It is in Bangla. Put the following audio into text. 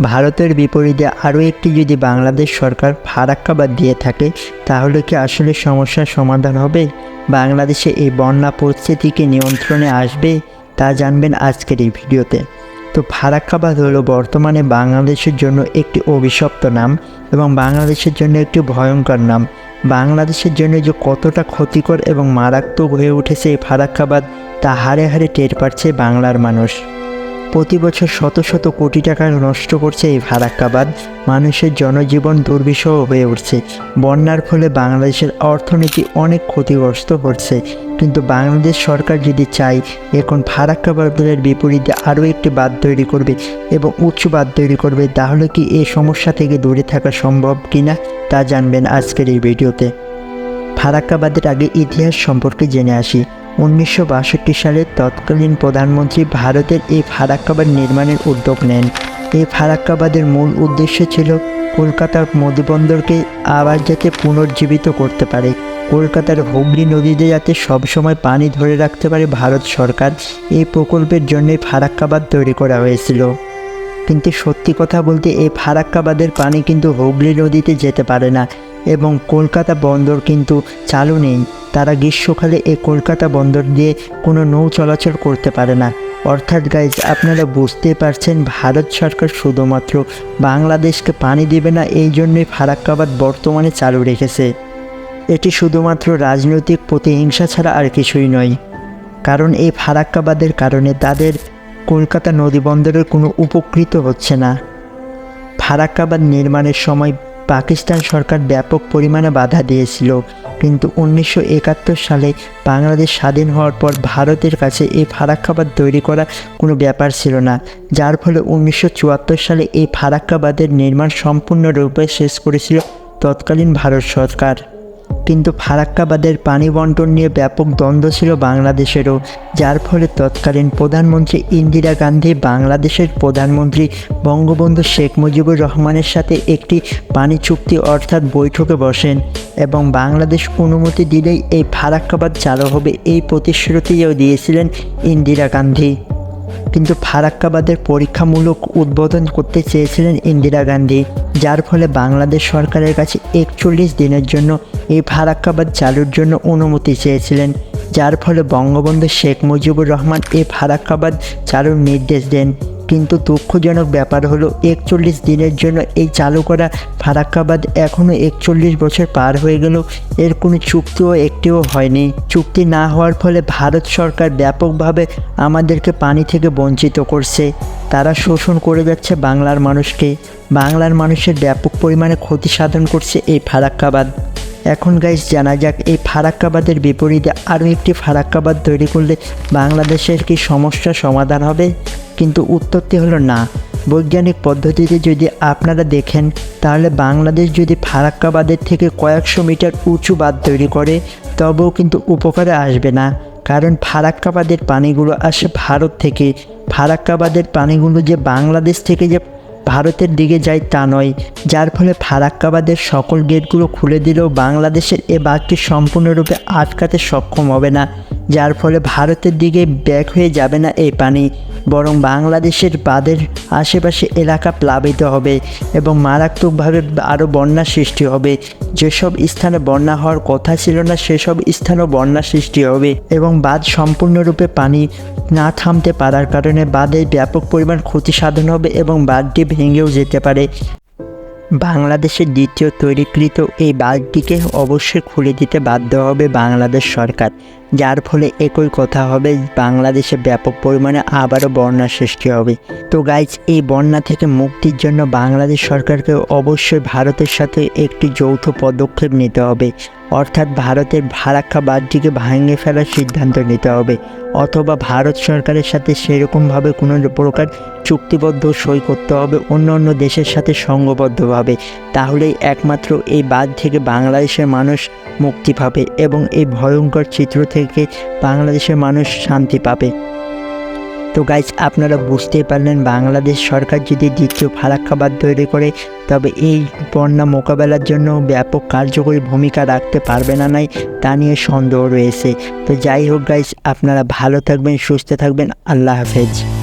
ভারতের বিপরীতে আরও একটি যদি বাংলাদেশ সরকার ফারাক্কাবাদ দিয়ে থাকে, তাহলে কি আসলে সমস্যার সমাধান হবে? বাংলাদেশে এই বন্যা পরিস্থিতিকে নিয়ন্ত্রণে আসবে, তা জানবেন আজকের এই ভিডিওতে। তো ফারাক্কাবাদ হলো বর্তমানে বাংলাদেশের জন্য একটি অভিশপ্ত নাম এবং বাংলাদেশের জন্য একটি ভয়ঙ্কর নাম। বাংলাদেশের জন্য যে কতটা ক্ষতিকর এবং মারাত্মক হয়ে উঠেছে এই ফারাক্কাবাদ, তা হারে হারে টের পাচ্ছে বাংলার মানুষ। প্রতি বছর শত শত কোটি টাকা নষ্ট করছে এই ফারাক্কাবাদ মানুষের জনজীবন দুর্বিষহ হয়ে উঠছে। বন্যার ফলে বাংলাদেশের অর্থনীতি অনেক ক্ষতিগ্রস্ত হচ্ছে। কিন্তু বাংলাদেশ সরকার যদি চায়, এখন ফারাক্কাবাদের বিপরীতে আরও একটি বাদ তৈরি করবে এবং উঁচু বাঁধ তৈরি করবে, তাহলে কি এই সমস্যা থেকে দূরে থাকা সম্ভব কিনা তা জানবেন আজকের এই ভিডিওতে। ফারাক্কাবাদের আগে ইতিহাস সম্পর্কে জেনে আসি। উনিশশো বাষট্টি সালে তৎকালীন প্রধানমন্ত্রী ভারতের এই ফারাক্কাবাদ নির্মাণের উদ্যোগ নেন। এই ফারাক্কাবাদের মূল উদ্দেশ্য ছিল কলকাতার নদীবন্দরকে আবার যাতে পুনর্জীবিত করতে পারে। কলকাতার হুগলি নদীতে যাতে সবসময় পানি ধরে রাখতে পারে ভারত সরকার, এই প্রকল্পের জন্যই ফারাক্কাবাদ তৈরি করা হয়েছিল। কিন্তু সত্যি কথা বলতে এই ফারাক্কাবাদের পানি কিন্তু হুগলি নদীতে যেতে পারে না এবং কলকাতা বন্দর কিন্তু চালু নেই। তারা গ্রীষ্মকালে এই কলকাতা বন্দর দিয়ে কোনো নৌ চলাচল করতে পারে না। অর্থাৎ গাইজ আপনারা বুঝতে পারছেন, ভারত সরকার শুধুমাত্র বাংলাদেশকে পানি দেবে না, এই জন্যই ফারাক্কাবাদ বর্তমানে চালু রেখেছে। এটি শুধুমাত্র রাজনৈতিক প্রতিহিংসা ছাড়া আর কিছুই নয়। কারণ এই ফারাক্কাবাদের কারণে তাদের কলকাতা নদীবন্দরের কোনো উপকৃত হচ্ছে না। ফারাক্কাবাদ নির্মাণের সময় পাকিস্তান সরকার ব্যাপক পরিমাণে বাধা দিয়েছিল। কিন্তু উনিশশো একাত্তর সালে বাংলাদেশ স্বাধীন হওয়ার পর ভারতের কাছে এই ফারাক্কাবাদ তৈরি করা কোনো ব্যাপার ছিল না, যার ফলে উনিশশো চুয়াত্তর সালে এই ফারাক্কাবাদের নির্মাণ সম্পূর্ণরূপে শেষ করেছিল তৎকালীন ভারত সরকার। কিন্তু ফারাক্কাবাদের পানি বন্টন নিয়ে ব্যাপক দ্বন্দ্ব ছিল বাংলাদেশেরও, যার ফলে তৎকালীন প্রধানমন্ত্রী ইন্দিরা গান্ধী, বাংলাদেশের প্রধানমন্ত্রী বঙ্গবন্ধু শেখ মুজিবুর রহমানের সাথে একটি পানি চুক্তি অর্থাৎ বৈঠকে বসেন এবং বাংলাদেশ অনুমতি দিলেই এই ফারাক্কাবাদ চালু হবে এই প্রতিশ্রুতিও দিয়েছিলেন ইন্দিরা গান্ধী। কিন্তু ফারাক্কাবাদের পরীক্ষামূলক উদ্বোধন করতে চেয়েছিলেন ইন্দিরা গান্ধী, যার ফলে বাংলাদেশ সরকারের কাছে একচল্লিশ দিনের জন্য এই ফারাক্কাবাদ চালুর জন্য অনুমতি চেয়েছিলেন, যার ফলে বঙ্গবন্ধু শেখ মুজিবুর রহমান এই ফারাক্কাবাদ চালুর নির্দেশ দেন। কিন্তু দুঃখজনক ব্যাপার হলো, একচল্লিশ দিনের জন্য এই চালু করা ফারাক্কাবাদ এখনও একচল্লিশ বছর পার হয়ে গেল। এর কোনো চুক্তিও একটিও হয়নি। চুক্তি না হওয়ার ফলে ভারত সরকার ব্যাপকভাবে আমাদেরকে পানি থেকে বঞ্চিত করছে। তারা শোষণ করে যাচ্ছে বাংলার মানুষকে। বাংলার মানুষের ব্যাপক পরিমাণে ক্ষতি সাধন করছে এই ফারাক্কাবাদ। এখন গাইজ জানা যাক, এই ফারাক্কাবাদের বিপরীতে আরও একটি ফারাক্কাবাদ তৈরি করলে বাংলাদেশের কি সমস্যার সমাধান হবে? কিন্তু উত্তরটি হলো না। বৈজ্ঞানিক পদ্ধতিতে যদি আপনারা দেখেন, তাহলে বাংলাদেশ যদি ফারাক্কাবাদের থেকে কয়েকশো মিটার উঁচু বাঁধ তৈরি করে, তবেও কিন্তু উপকারে আসবে না। কারণ ফারাক্কাবাদের পানিগুলো আসে ভারত থেকে। ফারাক্কাবাদের পানিগুলো যে বাংলাদেশ থেকে যে ভারতের দিকে যায় তা নয়। যার ফলে ফারাক্কাবাদের সকল গেটগুলো খুলে দিলেও বাংলাদেশের এ বাঘটি সম্পূর্ণরূপে আটকাতে সক্ষম হবে না। যার ফলে ভারতের দিকে ব্যাক হয়ে যাবে না এই পানি। বরং বাংলাদেশের বাঁধের আশেপাশে এলাকা প্লাবিত হবে এবং মারাত্মকভাবে আরও বন্যা সৃষ্টি হবে। যেসব স্থানে বন্যা হওয়ার কথা ছিল না, সেসব স্থানেও বন্যা সৃষ্টি হবে এবং বাঁধ সম্পূর্ণরূপে পানি না থামতে পারার কারণে বাঁধের ব্যাপক পরিমাণ ক্ষতি সাধন হবে এবং বাঁধটি ভেঙেও যেতে পারে। বাংলাদেশের দ্বিতীয় তৈরিকৃত এই বাঁধটিকে অবশ্যই খুলে দিতে বাধ্য হবে বাংলাদেশ সরকার। যার ফলে একই কথা হবে, বাংলাদেশে ব্যাপক পরিমাণে আবারও বন্যার সৃষ্টি হবে। তো গাইজ এই বন্যা থেকে মুক্তির জন্য বাংলাদেশ সরকারকে অবশ্যই ভারতের সাথে একটি যৌথ পদক্ষেপ নিতে হবে। অর্থাৎ ভারতের ভারাক্কা বাঁধটিকে ভাঙে ফেলার সিদ্ধান্ত নিতে হবে। অথবা ভারত সরকারের সাথে সেরকমভাবে কোনো প্রকার চুক্তিবদ্ধ সই করতে হবে অন্য অন্য দেশের সাথে সঙ্গবদ্ধভাবে। তাহলেই একমাত্র এই বাদ থেকে বাংলাদেশের মানুষ মুক্তি পাবে এবং এই ভয়ঙ্কর চিত্র থেকে বাংলাদেশের মানুষ শান্তি পাবে। তো গাইজ আপনারা বুঝতেই পারলেন বাংলাদেশ সরকার যদি দ্বিতীয় ফারাক্কাবাদ তৈরি করে, তবে এই বন্যা মোকাবেলার জন্য ব্যাপক কার্যকরী ভূমিকা রাখতে পারবে না নাই, তা নিয়ে সন্দেহ রয়েছে। তো যাই হোক গাইজ আপনারা ভালো থাকবেন, সুস্থ থাকবেন, আল্লাহ হাফেজ।